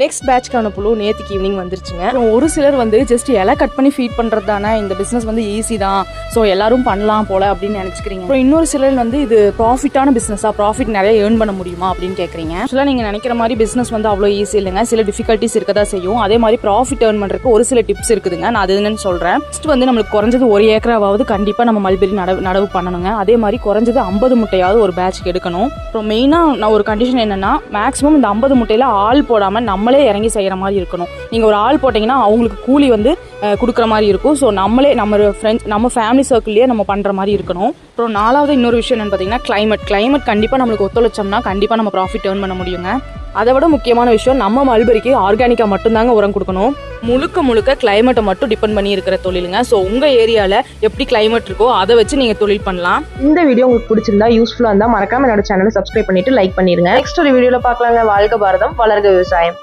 Next பேட்ச்க்கான புழு நேற்றுக்கு evening வந்துருச்சுங்க. அப்புறம் ஒரு சிலர் வந்து ஜஸ்ட் இலை கட் பண்ணி ஃபீட் பண்ணுறது தானே இந்த பிஸ்னஸ் வந்து ஈஸி தான். ஸோ எல்லாரும் பண்ணலாம் போல அப்படின்னு நினச்சிக்கிறீங்க. அப்புறம் இன்னொரு சிலர் வந்து இது ப்ராஃபிட்டான பிஸ்னஸாக ப்ராஃபிட் நிறைய ஏர்ன் பண்ண முடியுமா அப்படின்னு கேட்குறீங்க ஆக்சுவலாக நீங்கள் நினைக்கிற மாதிரி பிஸ்னஸ் வந்து அவ்வளோ ஈஸி இல்லைங்க. சில டிஃபிகல்ட்டிஸ் இருக்க தான் செய்யும். அதே மாதிரி ப்ராஃபிட் ஏர்ன் பண்ணுறதுக்கு ஒரு சில டிப்ஸ் இருக்குதுங்க. நான் அது என்னன்னு சொல்கிறேன் ஃபஸ்ட் வந்து நம்மளுக்கு குறைஞ்சது ஒரு ஏக்கராவது கண்டிப்பாக நம்ம மல்பெரி நடவு நடவு பண்ணணுங்க. அதே மாதிரி குறைஞ்சது ஐம்பது முட்டையாவது ஒரு பேட்ச்க்கு எடுக்கணும். அப்புறம் மெயினாக நான் ஒரு கண்டிஷன் என்னென்னா மேக்ஸிமம் இந்த ஐம்பது முட்டையில் ஆள் போடாமல் நம்ம நம்மளே இறங்கி செய்கிற மாதிரி இருக்கணும். நீங்கள் ஒரு ஆள் போட்டிங்கன்னா அவங்களுக்கு கூலி வந்து கொடுக்குற மாதிரி இருக்கும். ஸோ நம்மளே நம்ம ஃப்ரெண்ட்ஸ் நம்ம ஃபேமிலி சர்க்கிள்லேயே நம்ம பண்ணுற மாதிரி இருக்கணும். அப்புறம் நாலாவது இன்னொரு விஷயம் என்னென்னு பார்த்தீங்கன்னா கிளைமேட் கிளைமேட் கண்டிப்பாக நம்மளுக்கு ஒத்துழைச்சோம்னா கண்டிப்பாக நம்ம ப்ராஃபிட் ஏர்ன் பண்ண முடியுங்க. அதை விட முக்கியமான விஷயம் நம்ம மல்பெரிக்கு ஆர்கானிக்காக மட்டும்தாங்க உரம் கொடுக்கணும். முழுக்க முழுக்க கிளைமேட்டை மட்டும் டிபெண்ட் பண்ணி இருக்கிற தொழிலுங்க. ஸோ உங்கள் ஏரியாவில் எப்படி கிளைமேட் இருக்கோ அதை வச்சு நீங்கள் தொழில் பண்ணலாம். இந்த வீடியோ உங்களுக்கு பிடிச்சிருந்தா யூஸ்ஃபுல்லாக இருந்தால் மறக்காம என்னோட சேனலை சப்ஸ்கிரைப் பண்ணிட்டு லைக் பண்ணிடுங்க நெக்ஸ்ட் ஒரு வீடியோவில் பார்க்கலாங்க. வாழ்க பாரதம் வளர்க விவசாயம்.